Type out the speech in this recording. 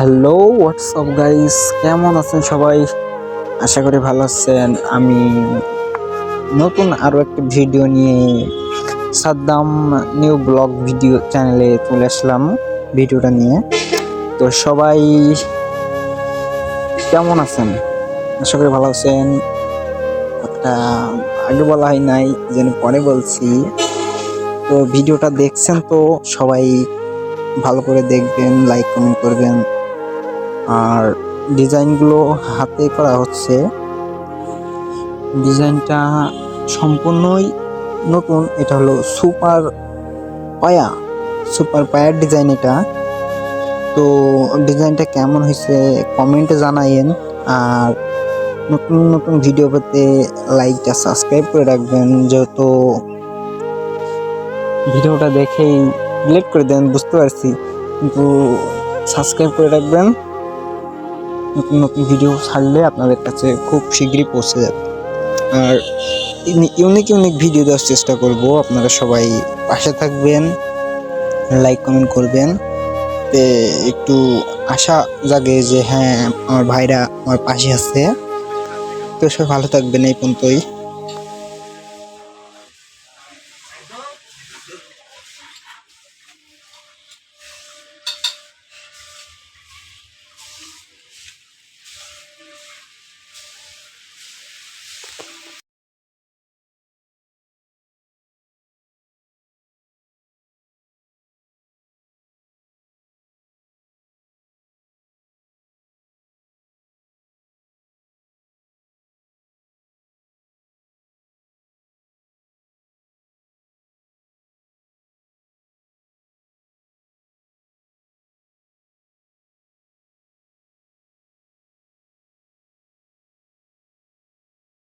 Hello WhatsApp guys কেমন আছেন সবাই? আশা করি ভালো আছেন। আমি নতুন আরও একটি ভিডিও নিয়ে সাদ্দাম নিউ ব্লগ ভিডিও চ্যানেলে চলে আসলাম ভিডিওটা নিয়ে। তো সবাই কেমন আছেন? আশা করি ভালো আছেন। একটা আগে বলা হয় নাই, যেন পরে বলছি। তো ভিডিওটা দেখছেন তো সবাই ভালো করে দেখবেন লাইক কমেন্ট করবেন। আর ডিজাইনগুলো হাতে করা হচ্ছে। ডিজাইনটা সম্পূর্ণই নতুন। এটা হলো সুপার পায়া, সুপার পায়ার ডিজাইন এটা। তো ডিজাইনটা কেমন হয়েছে কমেন্টে জানাইন আর নতুন নতুন ভিডিও পেতে লাইকটা সাবস্ক্রাইব করে রাখবেন, যেহেতু ভিডিওটা দেখেই ডিলিট করে দেন, বুঝতে পারছি। কিন্তু সাবস্ক্রাইব করে রাখবেন। নতুন নতুন ভিডিও ছাড়লে আপনাদের কাছে খুব শীঘ্রই পৌঁছে যাবে। আর ইউনিক ইউনিক ভিডিও দেওয়ার চেষ্টা করব। আপনারা সবাই পাশে থাকবেন লাইক কমেন্ট করবেন। তে একটু আশা জাগে যে হ্যাঁ আমার ভাইরা আমার পাশে আছে। তো সবাই ভালো থাকবেন এই পর্যন্তই।